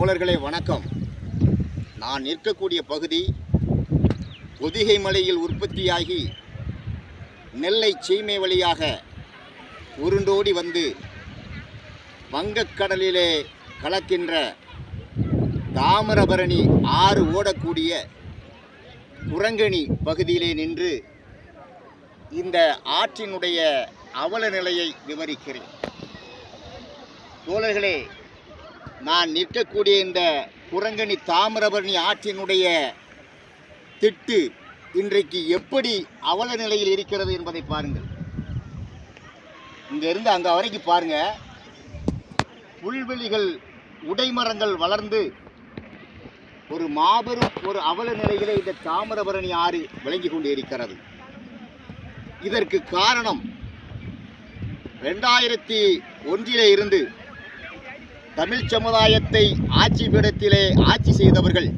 தோழர்களே வணக்கம். நான் நிற்கக்கூடிய பகுதி பொதிகை மலையில் உற்பத்தியாகி நெல்லை சீமை வழியாக உருண்டோடி வந்து வங்கக்கடலிலே கலக்கின்ற தாமிரபரணி ஆறு ஓடக்கூடிய குரங்கணி பகுதியிலே நின்று இந்த ஆற்றினுடைய அவல நிலையை விவரிக்கிறேன். தோழர்களே நான் நிற்கக்கூடிய இந்த குரங்கணி தாமிரபரணி ஆற்றினுடைய திட்டு இன்றைக்கு எப்படி அவல நிலையில் இருக்கிறது என்பதை பாருங்கள். இங்கேருந்து அங்கே வரைக்கும் பாருங்கள் புல்வெளிகள் உடைமரங்கள் வளர்ந்து ஒரு மாபெரும் ஒரு அவல நிலையிலே இந்த தாமிரபரணி ஆறு விளங்கி கொண்டு இருக்கிறது இதற்கு காரணம் ரெண்டாயிரத்தி ஒன்றிலே இருந்து தமிழ் சமுதாயத்தை ஆட்சி பீடத்திலே ஆட்சி செய்தவர்கள்.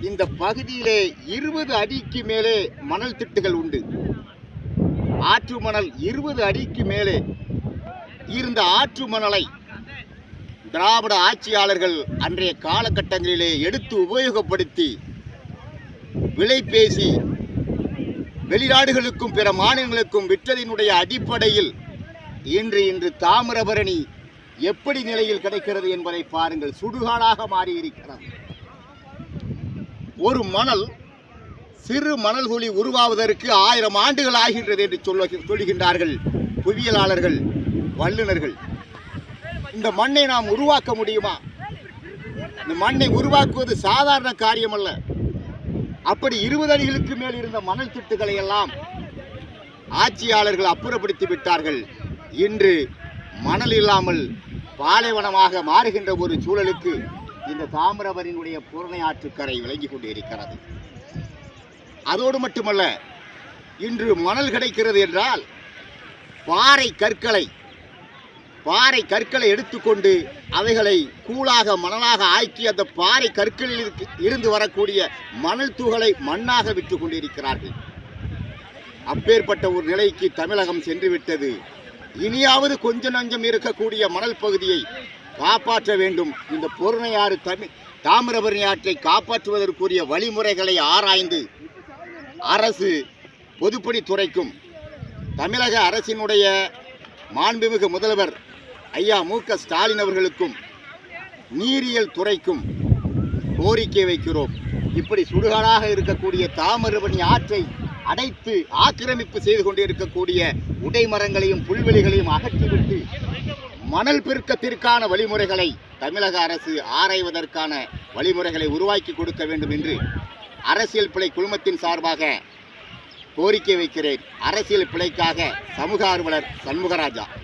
இந்த பகுதியிலே இருபது அடிக்கு மேலே மணல் திட்டுகள் உண்டு. ஆற்று மணல் இருபது அடிக்கு மேலே. இருந்த ஆற்று மணலை திராவிட ஆட்சியாளர்கள் அன்றைய காலகட்டங்களிலே எடுத்து உபயோகப்படுத்தி விலை பேசி வெளிநாடுகளுக்கும் பிற மாநிலங்களுக்கும் விற்றதினுடைய அடிப்படையில் இன்று இன்று தாமிரபரணி எப்படி நிலையில் கிடைக்கிறது என்பதை பாருங்கள். சுடுகாடாக மாறியிருக்கிறது. ஒரு மணல் சிறு மணல் குழி உருவாவதற்கு ஆயிரம் ஆண்டுகள் ஆகின்றது என்று சொல்ல சொல்லுகின்றார்கள் புவியியலாளர்கள் வல்லுநர்கள். இந்த மண்ணை நாம் உருவாக்க முடியுமா? இந்த மண்ணை உருவாக்குவது சாதாரண காரியம் அல்ல அப்படி இருபது அடிகளுக்கு மேல் இருந்த மணல் திட்டுகளை எல்லாம் ஆட்சியாளர்கள் அப்புறப்படுத்தி விட்டார்கள். இன்று மணல் இல்லாமல் பாலைவனமாக மாறுகின்ற ஒரு சூழலுக்கு இந்த தாமிரபரணியினுடைய பூரணை ஆற்றுக்கரை விளங்கி கொண்டு இருக்கிறது அதோடு மட்டுமல்ல இன்று மணல் கிடைக்கிறது என்றால் பாறை கற்களை பாறை கற்களை எடுத்துக்கொண்டு அவைகளை கூழாக மணலாக ஆக்கி அந்த பாறை கற்களில் இருந்து வரக்கூடிய மணல் துகளை மண்ணாக விற்று கொண்டிருக்கிறார்கள். அப்பேற்பட்ட ஒரு நிலைக்கு தமிழகம் சென்றுவிட்டது. இனியாவது கொஞ்ச நஞ்சம் இருக்கக்கூடிய மணல் பகுதியை காப்பாற்ற வேண்டும். இந்த பொருணையாறு தமிழ் தாமிரபரணி ஆற்றை காப்பாற்றுவதற்குரிய வழிமுறைகளை ஆராய்ந்து அரசு பொதுப்பணித்துறைக்கும் தமிழக அரசினுடைய மாண்புமிகு முதல்வர் ஐயா மு க ஸ்டாலின் அவர்களுக்கும் நீரியல் துறைக்கும் கோரிக்கை வைக்கிறோம். இப்படி சுடுகாடாக இருக்கக்கூடிய தாமிரபரணி ஆற்றை அடைத்து ஆக்கிரமிப்பு செய்து கொண்டிருக்கக்கூடிய உடைமரங்களையும் புல்வெளிகளையும் அகற்றிவிட்டு மணல் பெருக்கத்திற்கான வழிமுறைகளை தமிழக அரசு ஆராய்வதற்கான வழிமுறைகளை உருவாக்கி கொடுக்க வேண்டும் என்று அரசியல் பிழை குழுமத்தின் சார்பாக கோரிக்கை வைக்கிறேன். அரசியல் பிழைக்காக சமூக ஆர்வலர் சண்முகராஜா.